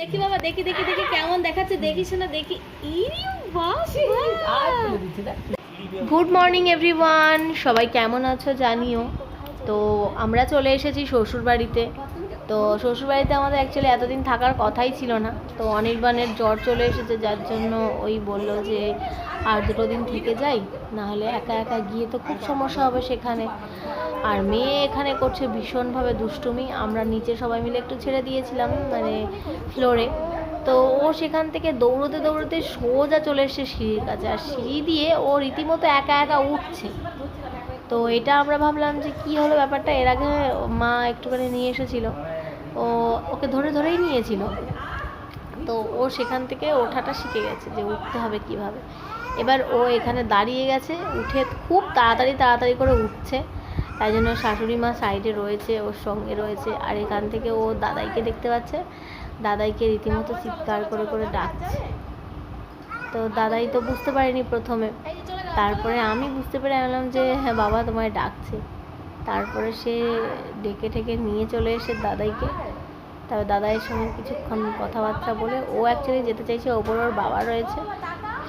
দেখি বাবা, দেখি দেখি দেখি কেমন দেখাচ্ছে। দেখিস না দেখি। গুড মর্নিং এভরিওয়ান সবাই কেমন আছো জানিও? তো আমরা চলে এসেছি শ্বশুর বাড়িতে তো শ্বশুরবাড়িতে আমাদের অ্যাকচুয়ালি এতদিন থাকার কথাই ছিল না। তো অনির্বাণের জ্বর চলে এসেছে, যার জন্য ওই বলল যে আর দুটো দিন থেকে যাই, নাহলে একা একা গিয়ে তো খুব সমস্যা হবে সেখানে। আর মেয়ে এখানে করছে ভীষণভাবে দুষ্টুমি, আমরা নিচে সবাই মিলে একটু ছেড়ে দিয়েছিলাম মানে ফ্লোরে তো ও সেখান থেকে দৌড়তে দৌড়তে সোজা চলে এসছে সিঁড়ির কাছে, আর সিঁড়ি দিয়ে ও রীতিমতো একা একা উঠছে। তো এটা আমরা ভাবলাম যে কি হলো ব্যাপারটা, এর আগে মা একটুখানি নিয়ে এসেছিল। ও ওকে ধরে ধরেই নিয়েছিল। তো ও সেখান থেকে ওঠাটা শিখে গেছে যে উঠতে হবে কীভাবে। এবার ও এখানে দাঁড়িয়ে গেছে, উঠে খুব তাড়াতাড়ি তাড়াতাড়ি করে উঠছে। তাই জন্য শাশুড়ি মা সাইডে রয়েছে, ওর সঙ্গে রয়েছে। আর এখান থেকে ও দাদাইকে দেখতে পাচ্ছে। দাদাইকে রীতিমতো চিৎকার করে করে ডাকছে। তো দাদাই তো বুঝতে পারেনি প্রথমে। তারপরে আমি বুঝতে পেরে আনলাম যে হ্যাঁ বাবা তোমায় ডাকছে। তারপরে সে ডেকে ঠেকে নিয়ে চলে এসে দাদাইকে। তবে দাদাইয়ের সঙ্গে কিছুক্ষণ কথাবার্তা বলে ও অ্যাকচুয়ালি যেতে চাইছে ওপর ওর বাবা রয়েছে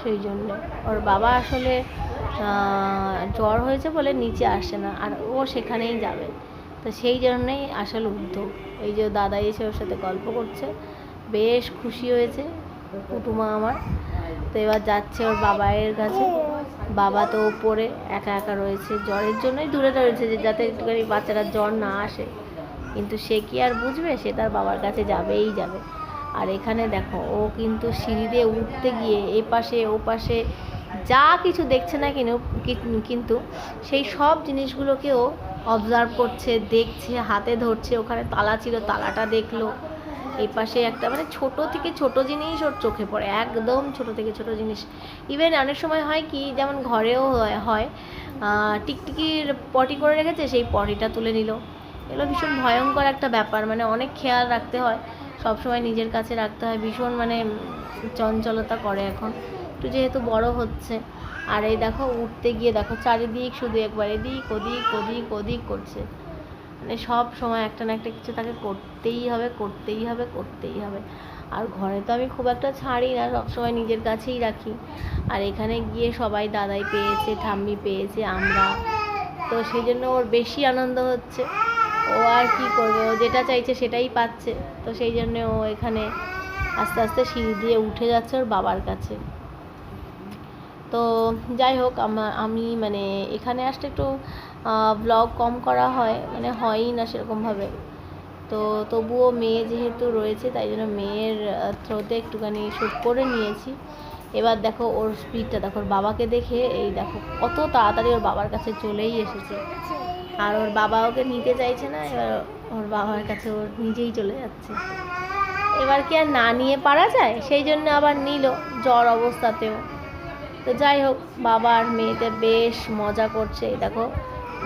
সেই জন্যে। ওর বাবা আসলে জ্বর হয়েছে বলে নিচে আসে না আর ও সেখানেই যাবে। তো সেই জন্যেই আসল উদ্যোগ এই যে দাদা এসে ওর সাথে গল্প করছে, বেশ খুশি হয়েছে কুটুমা আমার। তো এবার যাচ্ছে ওর বাবায়ের কাছে। বাবা তো ওপরে একা একা রয়েছে, জ্বরের জন্যই দূরে রয়েছে যে যাতে একটুখানি বাচ্চারা জ্বর না আসে। কিন্তু সে কি আর বুঝবে? সে তার বাবার কাছে যাবেই যাবে। আর এখানে দেখো, ও কিন্তু সিঁড়ি দিয়ে উঠতে গিয়ে এ পাশে ও পাশে যা কিছু দেখছে না কিনো কিন্তু সেই সব জিনিসগুলোকে ও অবজার্ভ করছে, দেখছে, হাতে ধরছে, ওখানে তালা ছিল, তালাটা দেখল। এই পাশে একটা মানে ছোট থেকে ছোট জিনিস ওর চোখে পড়ে, একদম ছোট থেকে ছোট জিনিস। ইভেন অনেক সময় হয় কি, যেমন ঘরেও হয়- টিকটিকির পটি করে রেখেছে, সেই পটিটা তুলে নিল। এগুলো ভীষণ ভয়ঙ্কর একটা ব্যাপার মানে অনেক খেয়াল রাখতে হয়। সব সময় নিজের কাছে রাখতে হয়, ভীষণ মানে চঞ্চলতা করে এখন। একটু যেহেতু বড় হচ্ছে, আর এই দেখো উঠতে গিয়ে দেখো চারিদিক শুধু একবার এদিক, ওদিক ওদিক ওদিক করছে। মানে সব সময় একটা না একটা কিছু তাকে করতেই হবে করতেই হবে করতেই হবে। আর ঘরে তো আমি খুব একটা ছাড়ি না, সবসময় নিজের কাছেই রাখি। আর এখানে গিয়ে সবাই দাদাই পেয়েছে, ঠাম্মি পেয়েছে, আমরা। তো সেই জন্য ওর বেশি আনন্দ হচ্ছে। ও আর কি করবে? ও যেটা চাইছে সেটাই পাচ্ছে। তো সেই জন্য ও এখানে আস্তে আস্তে সিঁড়ি দিয়ে উঠে যাচ্ছে ওর বাবার কাছে। তো যাই হোক, আমা- মানে এখানে আসতে একটু ব্লগ কম করা হয় মানে হয়ই না সেরকমভাবে। তো তবুও মেয়ে যেহেতু রয়েছে, তাই জন্য মেয়ের থ্রোতে একটুখানি শ্যুট করে নিয়েছি। এবার দেখো ওর স্পিডটা দেখো বাবাকে দেখে এই দেখো কত তাড়াতাড়ি ওর বাবার কাছে চলেই এসেছে। আর ওর বাবা ওকে নিতে চাইছে না, এবার ওর বাবার কাছে ওর নিজেই চলে যাচ্ছে। এবার কি আর না নিয়ে পারা যায়? সেই জন্য আবার নিল জ্বর অবস্থাতেও। তো যাই হোক, বাবা আর মেয়েতে বেশ মজা করছে। দেখো,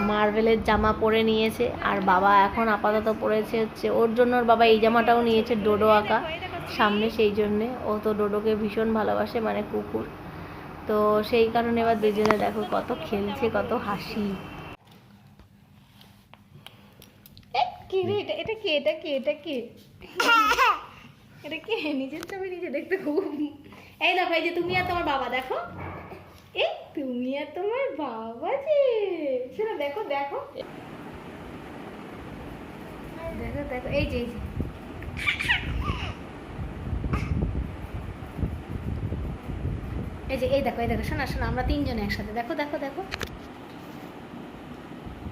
মার্বেলের জামা পরে নিয়েছে, আর বাবা এখন আপাতত পরেছে হচ্ছে ওর জন্য ওর বাবা এই জামাটাও নিয়েছে ডোডো আঁকা। সামনে সেই জন্যে। ও তো ডোডোকে ভীষণ ভালোবাসে মানে কুকুর। তো সেই কারণে এবার দুজনে দেখো কত খেলছে, কত হাসি। এটা নিজে দেখতে এই দেখো, এই যে তুমি আর তোমার বাবা, দেখো। এই তুমি আর তোমার বাবা যে। দেখো দেখো। এই যে। এই যে। এই দেখো এই দেখো শোনা শোনা আমরা তিনজনে একসাথে। দেখো দেখো দেখো।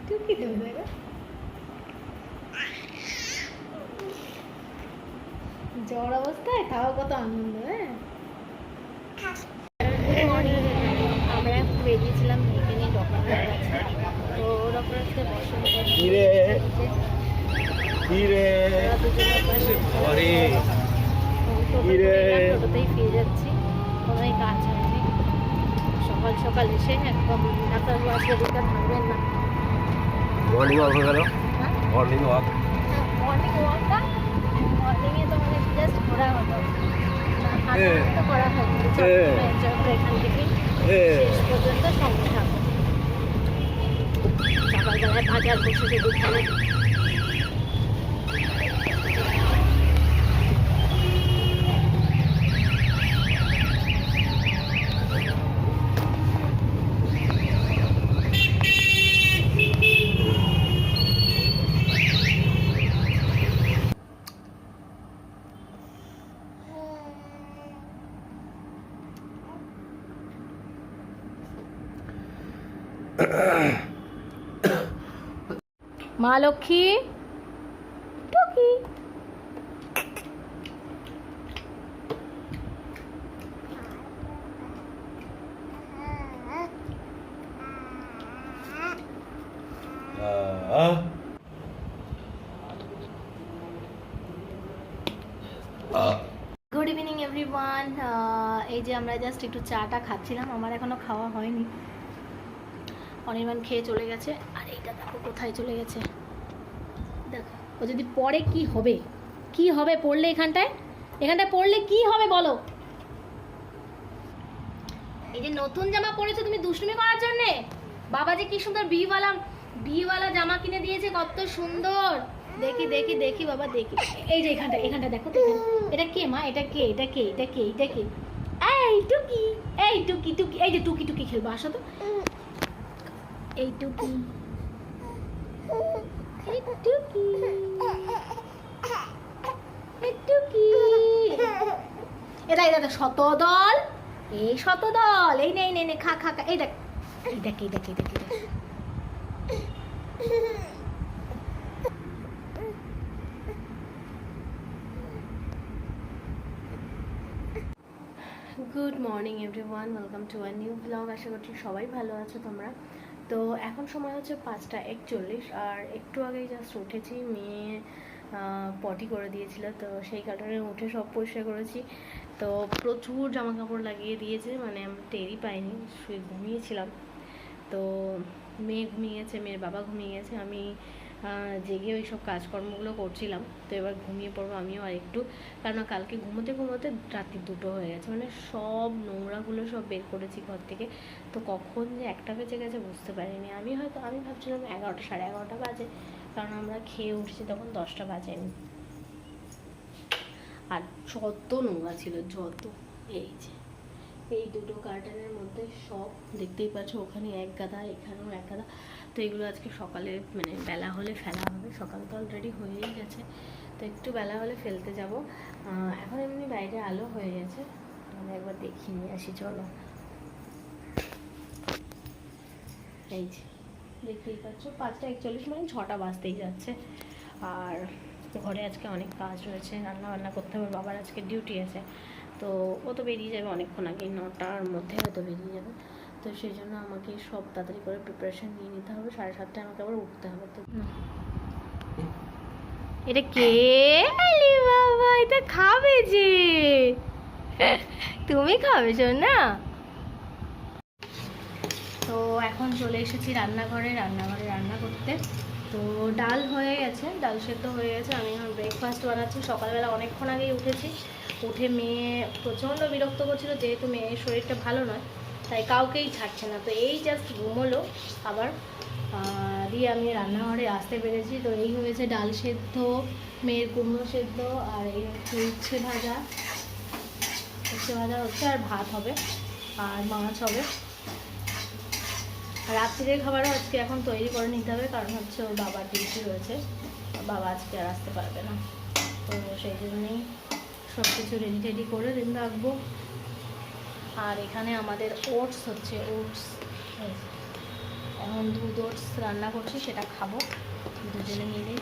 তুই কি দেবো দেখো জ্বর অবস্থায় তাও কত আনন্দ হ্যাঁ? আমরা বেরিয়েছিলাম এখানে ডক্টরের কাছে। তো ডক্টর কাছে বসে কিরে কিরে আরে কিরে? টোটোতেই ফিরে যাচ্ছি। কোনোই কাজ সকাল সকাল এসে একদম ডাক্তারবাবু আজকে দিকটা থাকবেন না। মর্নিং ওয়াক হয়ে গেল? হ্যাঁ? মর্নিং ওয়াক মর্নিং ওয়াকটা মর্নিংয়ে তো মানে জাস্ট ঘোরা হতো করা এ। চট্টগ্রাম চট্টগ্রাম এখান থেকে এ শেষ পর্যন্ত সঙ্গে থাকো। সকালবেলায় বাজার বসেছে দুপুরে মা লক্ষ্মী? টুকি। গুড ইভিনিং এভরিওয়ান এই যে আমরা জাস্ট একটু চাটা খাচ্ছিলাম আমার এখনও খাওয়া হয়নি। অনির্বাণ খেয়ে চলে গেছে। আর এইটা দেখো কোথায় চলে গেছে। দেখো, ও যদি পড়ে কি হবে? কি হবে পড়লে এখানটায়? এখানটায় পড়লে কি হবে বলো? এই যে নতুন জামা পরেছো তুমি দুষ্টুমি করার জন্যে? বাবা যে কি সুন্দর বিওয়ালা বিওয়ালা জামা কিনে দিয়েছে, কত সুন্দর। দেখি দেখি দেখি বাবা, দেখি। এই যে এখানটা এখানটা দেখো এটা কে মা? এটা কে? এটা কে? এটা কে? এটা কে? এই টুকি এই টুকি টুকি, এই যে টুকি টুকি খেলব, আসো তো। এই টুকি এই টুকি এই টুকি এটা এটা শতদল। এই শতদল। এই নে নে নে, খা খা খা। এই দেখ এই দেখ এই দেখ এই দেখ good morning everyone welcome to a new blog আশা করছি সবাই ভালো আছো তোমরা। তো এখন সময় হচ্ছে পাঁচটা একচল্লিশ, আর একটু আগেই জাস্ট উঠেছি, মেয়ে পটি করে দিয়েছিল, তো সেই কারণে উঠে সব পরিষ্কার করেছি। তো প্রচুর জামা কাপড় লাগিয়ে দিয়েছে মানে আমি টেরই পাইনি, শুয়ে ঘুমিয়েছিলাম। তো মেয়ে ঘুমিয়ে গেছে, মেয়ের বাবা ঘুমিয়ে গেছে, আমি জেগে ওই সব কাজকর্মগুলো করছিলাম। তো এবার ঘুমিয়ে পড়ব আমিও আর একটু কারণ কালকে ঘুমোতে ঘুমোতে রাত্রি দুটো হয়ে গেছে। মানে সব নোংরাগুলো সব বের করেছি ঘর থেকে। তো কখন যে একটা বেজে গেছে বুঝতে পারিনি। আমি হয়তো, আমি ভাবছিলাম এগারোটা, সাড়ে এগারোটা বাজে। কারণ আমরা খেয়ে উঠছি তখন দশটা বাজেনি। আর যত নোংরা ছিল, যত, এই যে। এই দুটো কার্টনের মধ্যে সব দেখতেই পাচ্ছ, ওখানে এক গাদা, এখানেও এক গাদা। তো এগুলো আজকে সকালে মানে বেলা হলে ফেলা হবে। সকাল তো অলরেডি হয়েই গেছে। তো একটু বেলা হলে ফেলতে যাব। এখন এমনি বাইরে আলো হয়ে গেছে। আমি একবার দেখিয়ে নিয়ে আসি, চলো। এই যে, দেখতেই পাচ্ছ, পাঁচটা একচল্লিশ মানে ছটা বাজতেই যাচ্ছে। আর ঘরে আজকে অনেক কাজ রয়েছে রান্না বান্না করতে হবে, বাবার আজকে ডিউটি আছে। তো ও তো বেরিয়ে যাবে অনেকক্ষণ আগেই নটার মধ্যে হয়তো বেরিয়ে যাবে। তো সেই জন্য আমাকে সব তাড়াতাড়ি করে প্রিপারেশন নিয়ে নিতে হবে সাড়ে সাতটায় আমাকে আবার উঠতে হবে তো। এটা কে? আলি বাবা এটা খাবে যে। তুমি খাবে না তো এখন চলে এসেছি রান্নাঘরে রান্নাঘরে রান্না করতে। তো ডাল হয়ে গেছে ডাল সেদ্ধ হয়ে গেছে আমি এখন ব্রেকফাস্ট বানাচ্ছি। সকালবেলা অনেকক্ষণ আগেই উঠেছি। উঠে মেয়ে প্রচণ্ড বিরক্ত করছিল, যেহেতু মেয়ের শরীরটা ভালো নয়, তাই কাউকেই ছাড়ছে না। তো এই জাস্ট ঘুমোলো। আবার দিয়ে আমি রান্নাঘরে আসতে পেরেছি। তো এই হয়েছে ডাল সেদ্ধ, মেয়ের কুমড়ো সেদ্ধ, আর এই হচ্ছে উচ্ছে ভাজা। উচ্ছে ভাজা হচ্ছে আর ভাত হবে, আর মাছ হবে। আর রাত্রিরের খাবারও আজকে এখন তৈরি করে নিতে হবে, কারণ হচ্ছে ওর বাবার ডিউটি রয়েছে। বাবা আজকে আর আসতে পারবে না। তো সেই জন্যই সব কিছু রেডি টেডি করে রাখব। আর এখানে আমাদের ওটস হচ্ছে ওটস এখন দুধ ওটস রান্না করছি, সেটা খাব। দুজনে মিলেই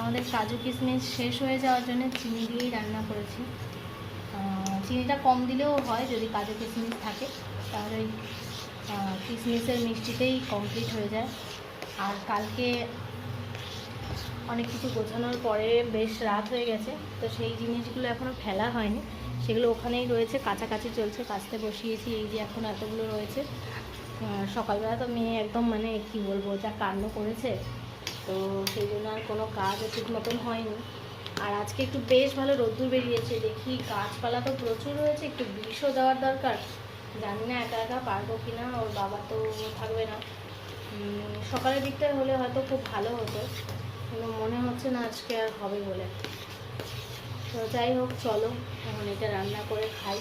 আমাদের কাজু কিশমিশ শেষ হয়ে যাওয়ার জন্য চিনি দিয়েই রান্না করেছি। চিনিটা কম দিলেও হয়, যদি কাজু কিশমিশ থাকে। তাহলে ওই কিশমিশের মিষ্টিতেই কমপ্লিট হয়ে যায়। আর কালকে অনেক কিছু গোছানোর পরে বেশ রাত হয়ে গেছে, তো সেই জিনিসগুলো এখনও ফেলা হয়নি। সেগুলো ওখানেই রয়েছে, কাছাকাছি চলছে কাচতে বসিয়েছি, এই যে এখন এতগুলো রয়েছে। সকালবেলা তো মেয়ে একদম মানে কি বলব, যা কান্ড করেছে। তো সেই জন্য আর কোনো কাজ ঠিক মতন হয়নি। আর আজকে একটু বেশ ভালো রোদ্দুর বেরিয়েছে, দেখি গাছপালা তো প্রচুর রয়েছে, একটু বিষও দেওয়ার দরকার। জানি না একা একা পারব কি না ওর বাবা তো থাকবে না। সকালের দিকটায় হলে হয়তো খুব ভালো হতো। হচ্ছে না, আজকে আর হবে বলে। তো যাই হোক, চলো, এখন এটা রান্না করে খাই।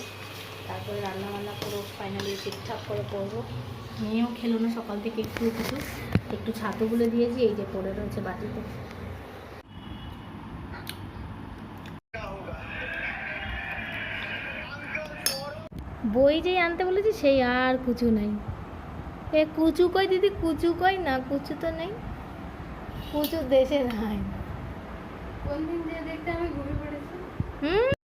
তারপরে রান্না বান্না করে ফাইনালি ঠিকঠাক করে করব। মেয়েও খেলো না, সকাল থেকে একটু কিছু। একটু ছাতুগুলো দিয়েছি, এই যে পড়ে রয়েছে বাটিতে। বই যেই আনতে বলেছি, সেই আর কিছু নাই। এ কুচু কই দিদি, কুচু কই না, কুচু তো নেই। কুচু দেশে নাই। কোন দিন যে দেখতে আমি ঘুরে পড়েছি। হুম।